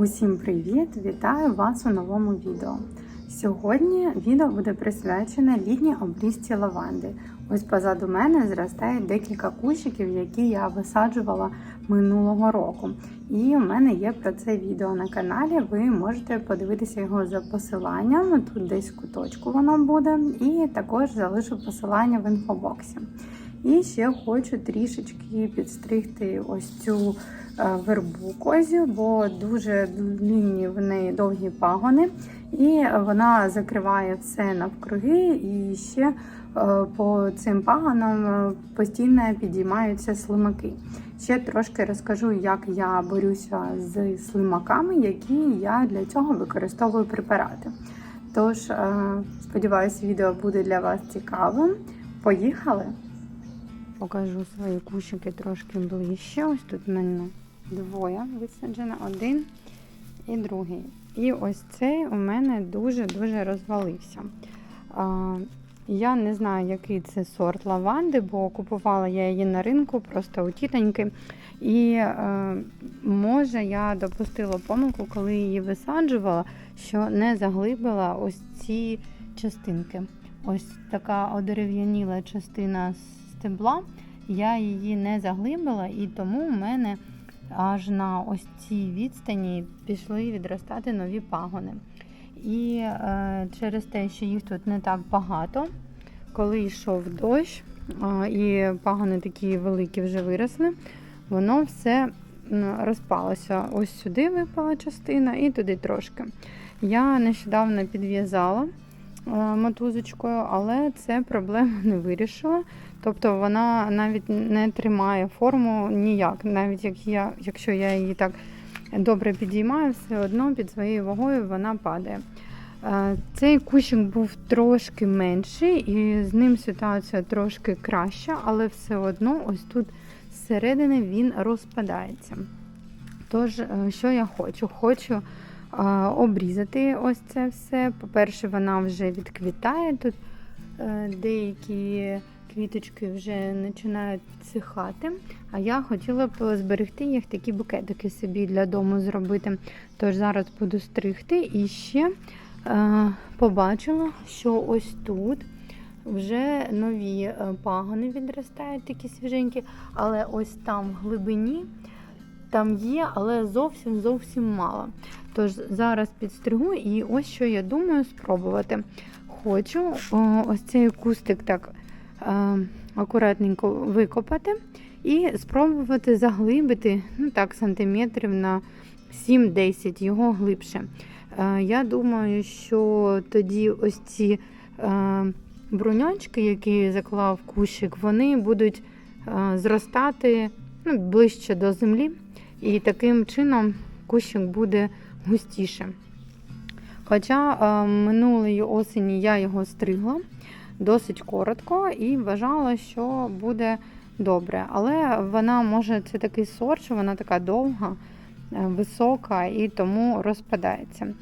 Усім привіт! Вітаю вас у новому відео. Сьогодні відео буде присвячене літній обрізці лаванди. Ось позаду мене зростає декілька кущиків, які я висаджувала минулого року. І у мене є про це відео на каналі. Ви можете подивитися його за посиланням. Тут десь в куточку воно буде, і також залишу посилання в інфобоксі. І ще хочу трішечки підстригти ось цю вербу козю, бо дуже длинні в неї довгі пагони, і вона закриває все навкруги. І ще е, по цим пагонам е, постійно підіймаються слимаки. Ще трошки розкажу, як я борюся з слимаками, які я для цього використовую препарати. Тож, сподіваюся, відео буде для вас цікавим. Поїхали! Покажу свої кущики трошки ближче. Ось тут мене двоє висаджено, один і другий. І ось цей у мене дуже-дуже розвалився. А, я не знаю, який це сорт лаванди, бо купувала я її на ринку, просто у тітоньки. І е, може я допустила помилку, коли її висаджувала, що не заглибила ось ці частинки. Ось така одерев'яніла частина стебла, я її не заглибила, і тому в мене аж на ось цій відстані пішли відростати нові пагони. І е, через те, що їх тут не так багато, коли йшов дощ, е, і пагони такі великі вже виросли, воно все розпалося. Ось сюди випала частина і туди трошки. Я нещодавно підв'язала е, мотузочкою, але це проблему не вирішила. Тобто вона навіть не тримає форму ніяк. Навіть як я, якщо я її так добре підіймаю, все одно під своєю вагою вона падає. Е, цей кущик був трошки менший, і з ним ситуація трошки краща, але все одно ось тут зсередини він розпадається. Тож, е, що я хочу? Хочу е, обрізати ось це все. По-перше, вона вже відквітає тут деякі квіточки вже починають підсихати. А я хотіла б зберегти їх такі букетики собі для дому зробити. Тож зараз буду стригти і ще е, побачила, що ось тут вже нові е, пагони відростають, такі свіженькі, але ось там в глибині. Там є, але зовсім зовсім мало. Тож зараз підстригу, і ось що я думаю спробувати. Хочу ось цей кустик так акуратненько викопати і спробувати заглибити ну так, сантиметрів на 7-10 його глибше. Е, я думаю, що тоді ось ці е, бруньочки, які заклав кущик, вони будуть зростати ну, ближче до землі, і таким чином кущик буде густіше. Хоча минулої осені я його стригла досить коротко і вважала, що буде добре. Але вона може, це такий сорт, що вона така довга, е, висока і тому розпадається.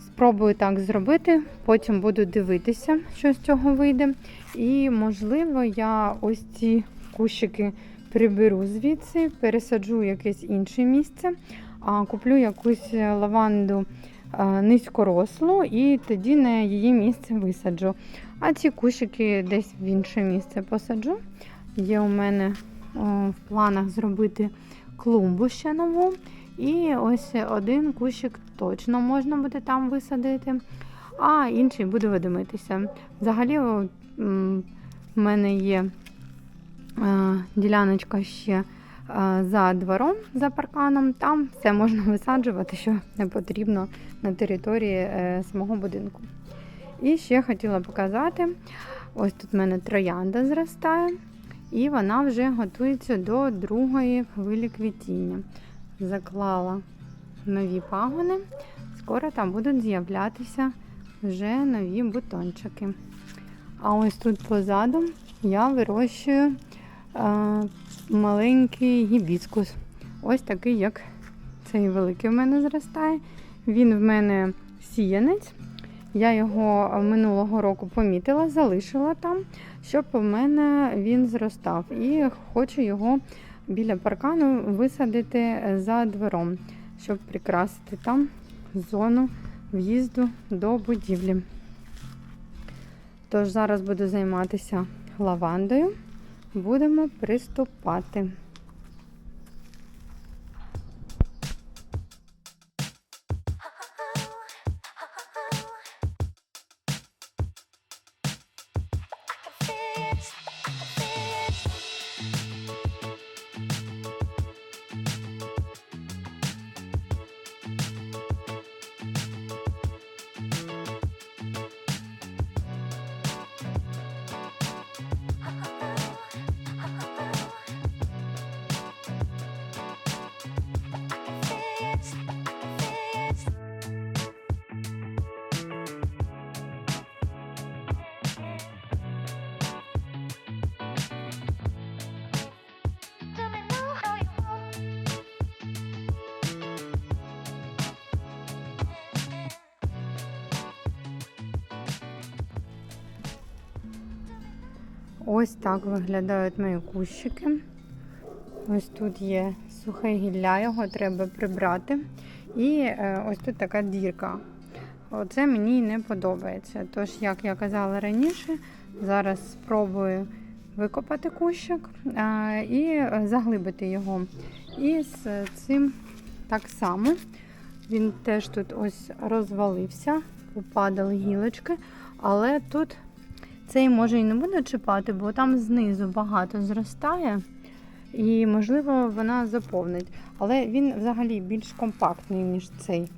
Спробую так зробити, потім буду дивитися, що з цього вийде. І, можливо, я ось ці кущики приберу звідси, пересаджу якесь інше місце, а куплю якусь лаванду е, низькорослу і тоді на її місце висаджу. А ці кущики десь в інше місце посаджу. Є у мене о, в планах зробити клумбу ще нову. І ось один кущик точно можна буде там висадити, а інший буде видимитися. Взагалі, в мене є е, діляночка ще е, за двором, за парканом. Там все можна висаджувати, що не потрібно на території е, самого будинку. І ще хотіла показати: ось тут в мене троянда зростає, і вона вже готується до другої хвилі квітіння. Заклала нові пагони, скоро там будуть з'являтися вже нові бутончики. А ось тут позаду я вирощую а, маленький гібіскус. Ось такий, як цей великий в мене зростає. Він в мене сіянець. Я його минулого року помітила, залишила там, щоб у мене він зростав. І хочу його біля паркану висадити за двором, щоб прикрасити там зону в'їзду до будівлі. Тож зараз буду займатися лавандою. Будемо приступати. Ось так виглядають мої кущики. Ось тут є сухе гілля, його треба прибрати. І е, ось тут така дірка. Оце мені не подобається. Тож, як я казала раніше, зараз спробую викопати кущик е, і заглибити його. І з цим так само. Він теж тут ось розвалився, попадали гілочки, але тут цей може і не буде чіпати, бо там знизу багато зростає. І, можливо, вона заповнить. Але він взагалі більш компактний, ніж цей.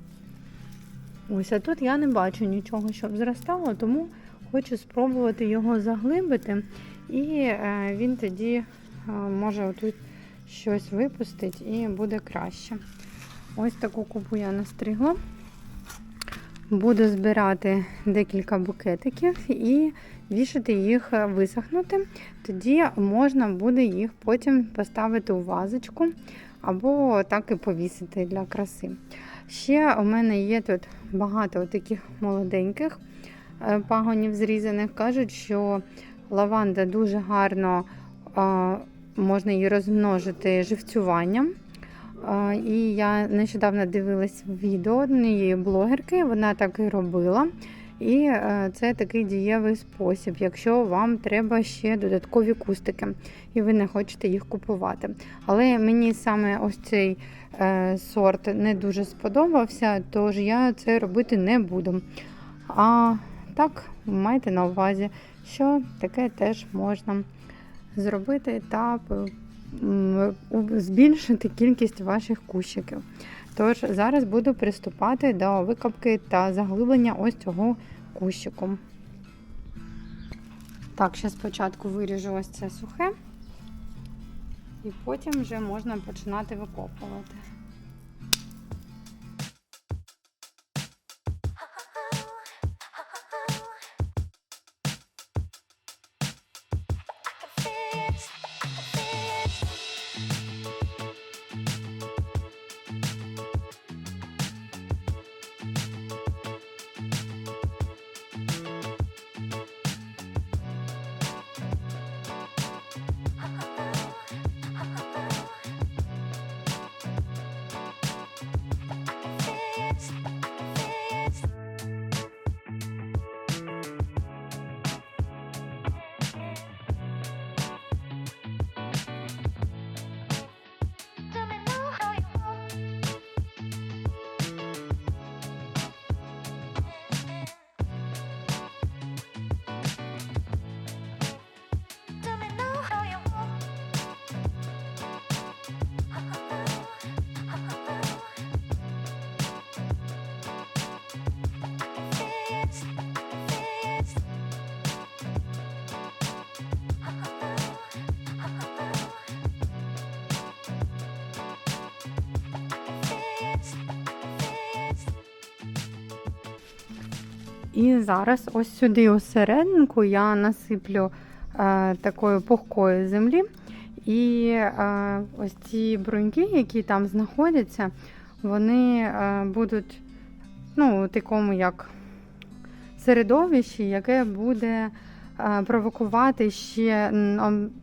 Ось, а тут я не бачу нічого, щоб зростало, тому хочу спробувати його заглибити. І е, він тоді е, може отут щось випустить і буде краще. Ось таку купу я настригла. Буду збирати декілька букетиків і вішати їх висохнути. Тоді можна буде їх потім поставити у вазочку або так і повісити для краси. Ще у мене є тут багато таких молоденьких е, пагонів зрізаних. Кажуть, що лаванда дуже гарно можна її розмножити живцюванням. І я нещодавно дивилась відео однієї блогерки, вона так і робила. І е, це такий дієвий спосіб, якщо вам треба ще додаткові кустики, і ви не хочете їх купувати. Але мені саме ось цей е, сорт не дуже сподобався, тож я це робити не буду. А так, майте на увазі, що таке теж можна зробити та збільшити кількість ваших кущиків. Тож, зараз буду приступати до викопки та заглиблення ось цього кущику. Так, ще спочатку виріжу ось це сухе, і потім вже можна починати викопувати. І зараз ось сюди у серединку я насиплю е, такою пухкою землі. І е, ось ці бруньки, які там знаходяться, вони е, будуть ну, такому як середовищі, яке буде провокувати ще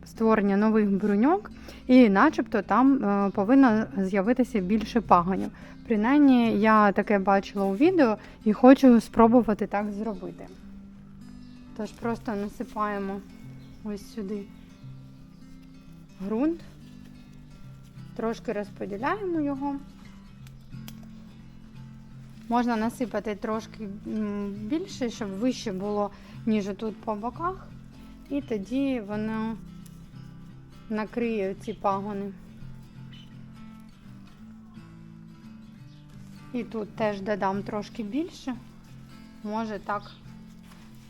створення нових бруньок, і начебто там е, повинно з'явитися більше пагонів. Принаймні, я таке бачила у відео і хочу спробувати так зробити. Тож просто насипаємо ось сюди ґрунт, трошки розподіляємо його. Можна насипати трошки більше, щоб вище було, ніж тут по боках. І тоді воно накриє ці пагони. І тут теж додам трошки більше. Може так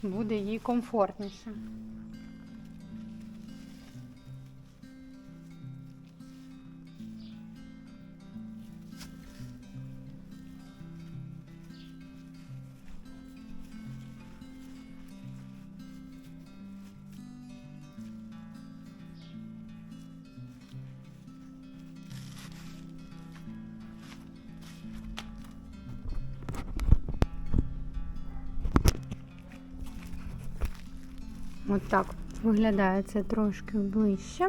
буде їй комфортніше. Виглядає це трошки ближче.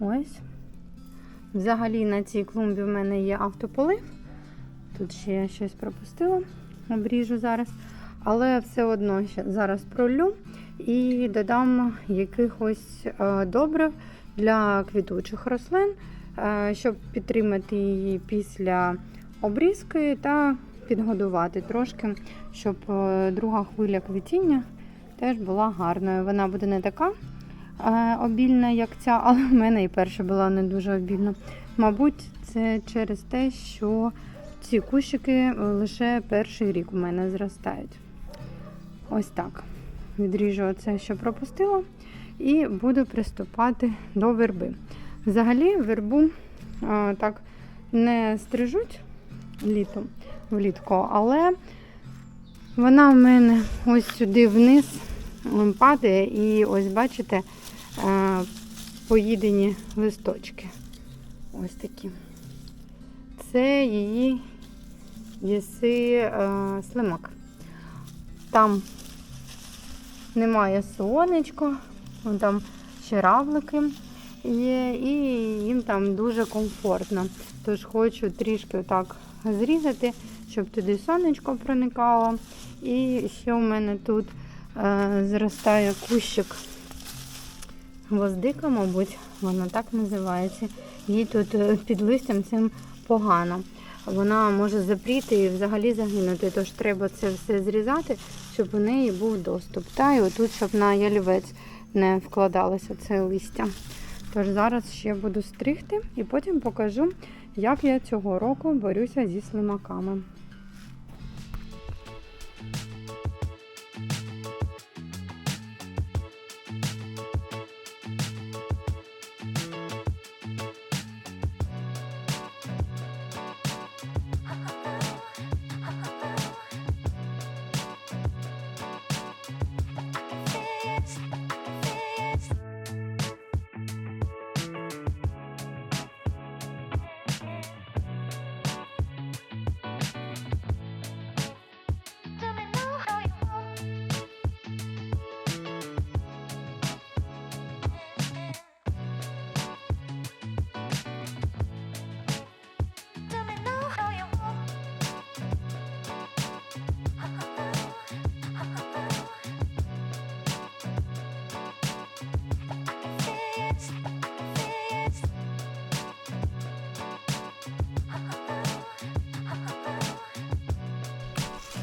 Ось. Взагалі на цій клумбі в мене є автополив. Тут ще я щось пропустила, обріжу зараз. Але все одно зараз пролю і додам якихось е, добрив для квітучих рослин, е, щоб підтримати її після обрізки та підгодувати трошки, щоб е, друга хвиля квітіння теж була гарною. Вона буде не така е, обільна, як ця, але в мене і перша була не дуже обільна. Мабуть, це через те, що ці кущики лише перший рік у мене зростають. Ось так. Відріжу оце, що пропустила, і буду приступати до верби. Взагалі, вербу е, так не стрижуть літом, влітку, але вона в мене ось сюди вниз падає, і ось бачите, е, поїдені листочки. Ось такі. Це її єси е, слимак. Там немає сонечко, там ще равлики є, і їм там дуже комфортно. Тож хочу трішки отак зрізати, щоб туди сонечко проникало. І ще у мене тут е, зростає кущик гвоздика, мабуть, вона так називається. Їй тут е, під листям цим погано. Вона може запріти і взагалі загинути, тож треба це все зрізати, щоб у неї був доступ. Та і отут, щоб на ялівець не вкладалося це листя. Тож зараз ще буду стригти і потім покажу, як я цього року борюся зі слимаками.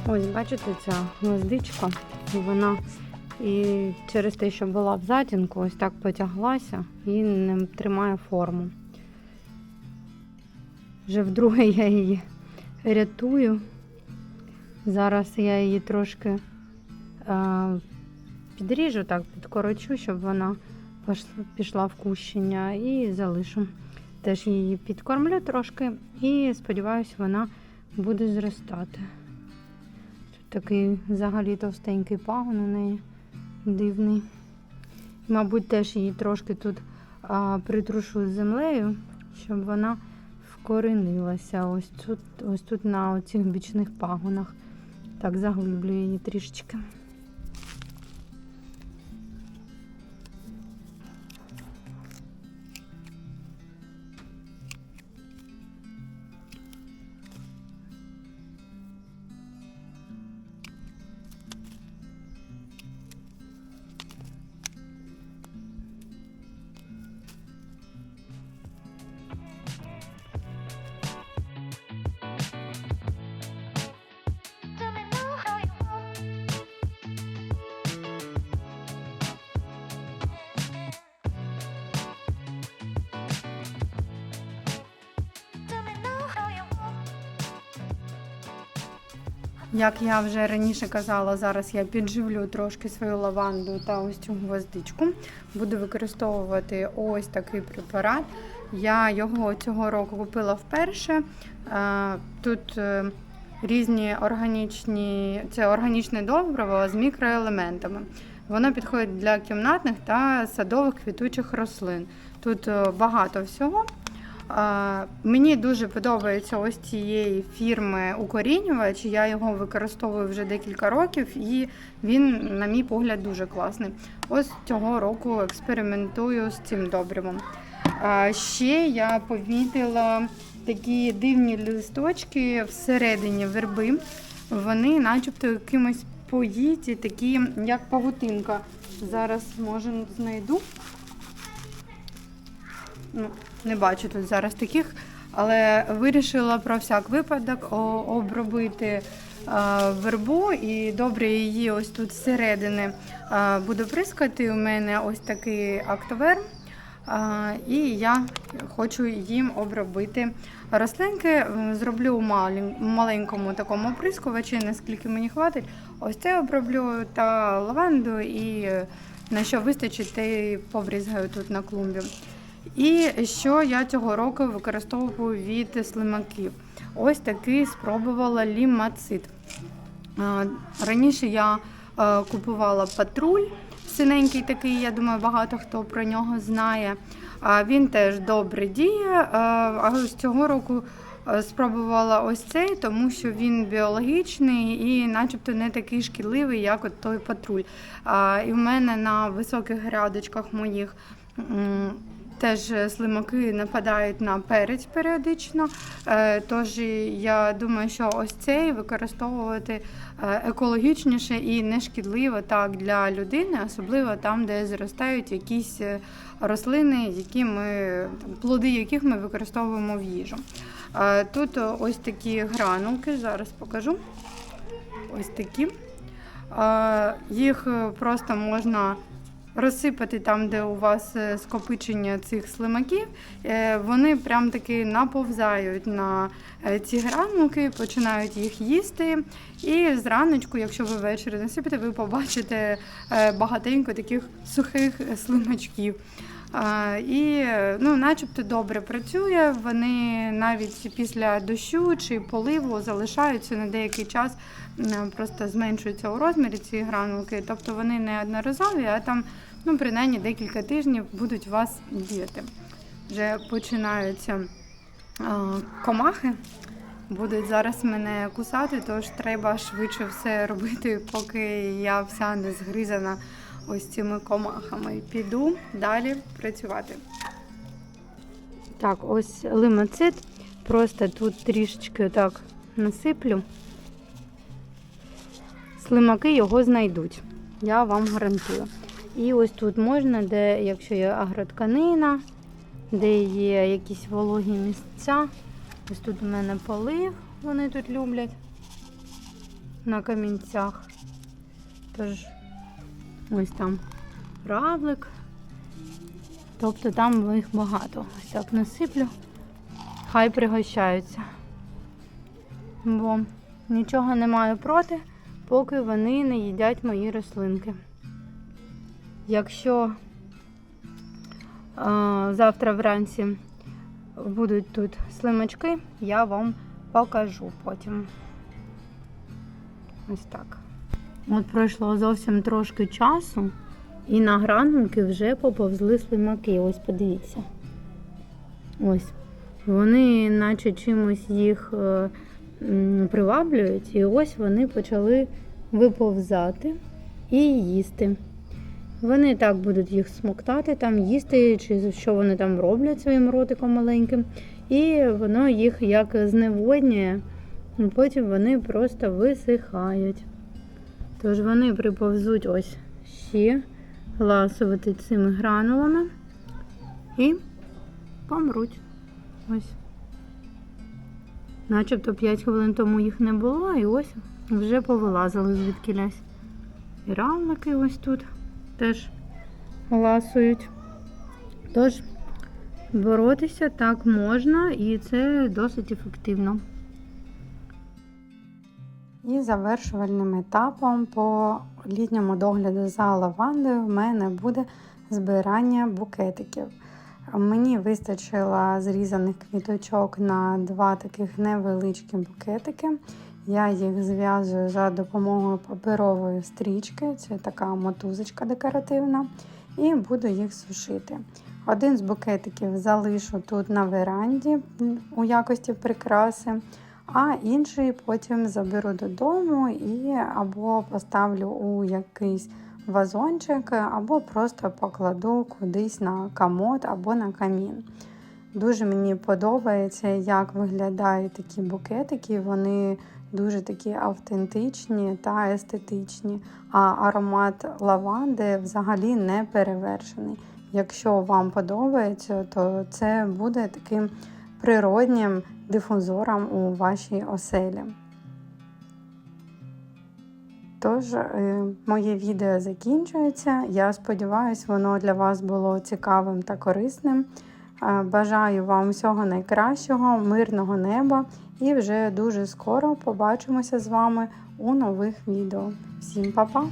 Ось, бачите, ця гвоздичка, і вона і через те, що була в затінку, ось так потяглася і не тримає форму. Вже вдруге я її рятую. Зараз я її трошки е, підріжу, так, підкорочу, щоб вона пішла в кущення і залишу. Теж її підкормлю трошки і сподіваюся, вона буде зростати. Такий взагалі товстенький пагон у неї дивний. Мабуть, теж її трошки тут а, притрушу землею, щоб вона вкоренилася. Ось тут, ось тут на оцих бічних пагонах. Так, заглиблюю її трішечки. Як я вже раніше казала, зараз я підживлю трошки свою лаванду та ось цю гвоздичку. Буду використовувати ось такий препарат. Я його цього року купила вперше. Е, Тут е, різні органічні, це органічне добриво з мікроелементами. Воно підходить для кімнатних та садових квітучих рослин. Тут е, багато всього. Мені дуже подобається ось цієї фірми укорінювач. Я його використовую вже декілька років, і він, на мій погляд, дуже класний. Ось цього року експериментую з цим добривом. Ще я помітила такі дивні листочки всередині верби. Вони, начебто, якимось поїті, такі, як павутинка. Зараз може знайду. Не бачу тут зараз таких, але вирішила про всяк випадок обробити е, вербу і добре її ось тут зсередини е, буду прискати. У мене ось такий актовер. е, І я хочу їм обробити рослинки. Зроблю в маленькому такому оприскувачі, наскільки мені хватить. Ось це оброблю та лаванду, і на що вистачить, те побрізгаю тут на клумбі. І що я цього року використовую від слимаків? Ось такий спробувала лімацит. Раніше я е, купувала патруль, синенький такий, я думаю, багато хто про нього знає. Він теж добре діє. е, А ось цього року е, спробувала ось цей, тому що він біологічний і начебто не такий шкідливий, як от той патруль. І в мене на високих грядочках моїх. Теж слимаки нападають на перець періодично. Е, Тож я думаю, що ось цей використовувати е, екологічніше і нешкідливо так для людини, особливо там, де зростають якісь е, рослини, які ми плоди яких ми використовуємо в їжу. Е, Тут ось такі гранулки, зараз покажу. Ось такі. Е, Їх е, просто можна розсипати там, де у вас е, скопичення цих слимаків. Е, Вони прям таки наповзають на е, ці гранулки, починають їх їсти. І зраночку, якщо ви ввечері насипите, ви побачите багатенько таких сухих слимачків. І ну, начебто добре працює. Вони навіть після дощу чи поливу залишаються на деякий час, просто зменшуються у розмірі ці гранулки. Тобто вони не одноразові, а там ну, принаймні декілька тижнів будуть вас діяти. Вже починаються комахи. Будуть зараз мене кусати, тож треба швидше все робити, поки я вся не згризана ось цими комахами. Піду далі працювати. Так, ось лимоцит. Просто тут трішечки так насиплю. Слимаки його знайдуть. Я вам гарантую. І ось тут можна, де, якщо є агротканина, де є якісь вологі місця. Ось тут у мене полив, вони тут люблять на камінцях. Тож ось там равлик. Тобто там їх багато. Ось так насиплю. Хай пригощаються. Бо нічого не маю проти, поки вони не їдять мої рослинки. Якщо а, завтра вранці будуть тут слимачки, я вам покажу потім. Ось так. От пройшло зовсім трошки часу, і на гранулки вже поповзли слимаки. Ось подивіться. Ось. Вони наче чимось їх е, приваблюють, і ось вони почали виповзати і їсти. Вони так будуть їх смоктати, там їсти, чи що вони там роблять своїм ротиком маленьким. І воно їх як зневоднює, потім вони просто висихають. Тож вони приповзуть ось ще ласувати цими гранулами і помруть. Ось. Начебто 5 хвилин тому їх не було, і ось вже повилазили звідкілясь. І равлики ось тут теж ласують. Тож, боротися так можна, і це досить ефективно. І завершувальним етапом по літньому догляду за лавандою в мене буде збирання букетиків. Мені вистачило зрізаних квіточок на два таких невеличкі букетики. Я їх зв'язую за допомогою паперової стрічки, це така мотузочка декоративна, і буду їх сушити. Один з букетиків залишу тут на веранді у якості прикраси, а інший потім заберу додому і або поставлю у якийсь вазончик, або просто покладу кудись на комод або на камін. Дуже мені подобається, як виглядають такі букетики. Вони дуже такі автентичні та естетичні, а аромат лаванди взагалі не перевершений. Якщо вам подобається, то це буде таким природнім дифузором у вашій оселі. Тож, е, моє відео закінчується. Я сподіваюся, воно для вас було цікавим та корисним. Е, Бажаю вам всього найкращого, мирного неба і вже дуже скоро побачимося з вами у нових відео. Всім па-па!